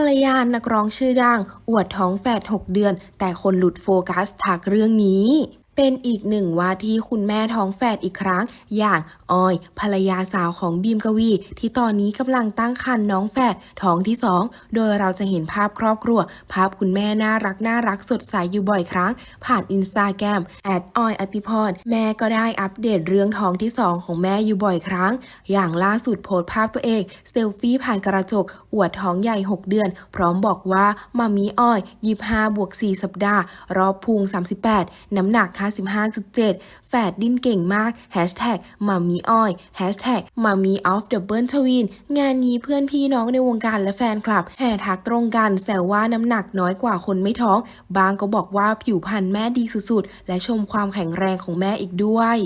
ภรรยานักร้องชื่อดัง อวดท้องแฝด6 เดือน แต่คนหลุดโฟกัสถักเรื่องนี้ เป็นอีกหนึ่งว่าที่คุณแม่ท้องแฝดอีกครั้ง อย่างออย ภรรยาสาวของบีมกวี ที่ตอนนี้กำลังตั้งครรภ์น้องแฝดท้องที่2โดยเราจะเห็นภาพครอบครัว ภาพคุณแม่น่ารักน่ารักสดใสอยู่บ่อยครั้ง ผ่านอินสตาแกรมแอดออยอติพรแม่ก็ได้อัปเดตเรื่องท้องที่2ของแม่อยู่บ่อยครั้ง อย่างล่าสุดโพสต์ภาพตัวเองเซลฟี่ผ่านกระจก อวดท้องใหญ่ 6 เดือน พร้อมบอกว่ามามีออย25บวก4สัปดาห์ รอบพุง38 น้ำหนัก55.7 แฝดดิ้นเก่งมาก Hashtag มามีอ้อย Hashtag มามีออฟเดอะเบิลทวินงานนี้เพื่อนพี่น้องในวงการและแฟนคลับ แห่ทักตรงกันแซวว่าน้ำหนักน้อยกว่าคนไม่ท้อง บางก็บอกว่าผิวพรรณแม่ดีสุดๆ และชมความแข็งแรงของแม่อีกด้วย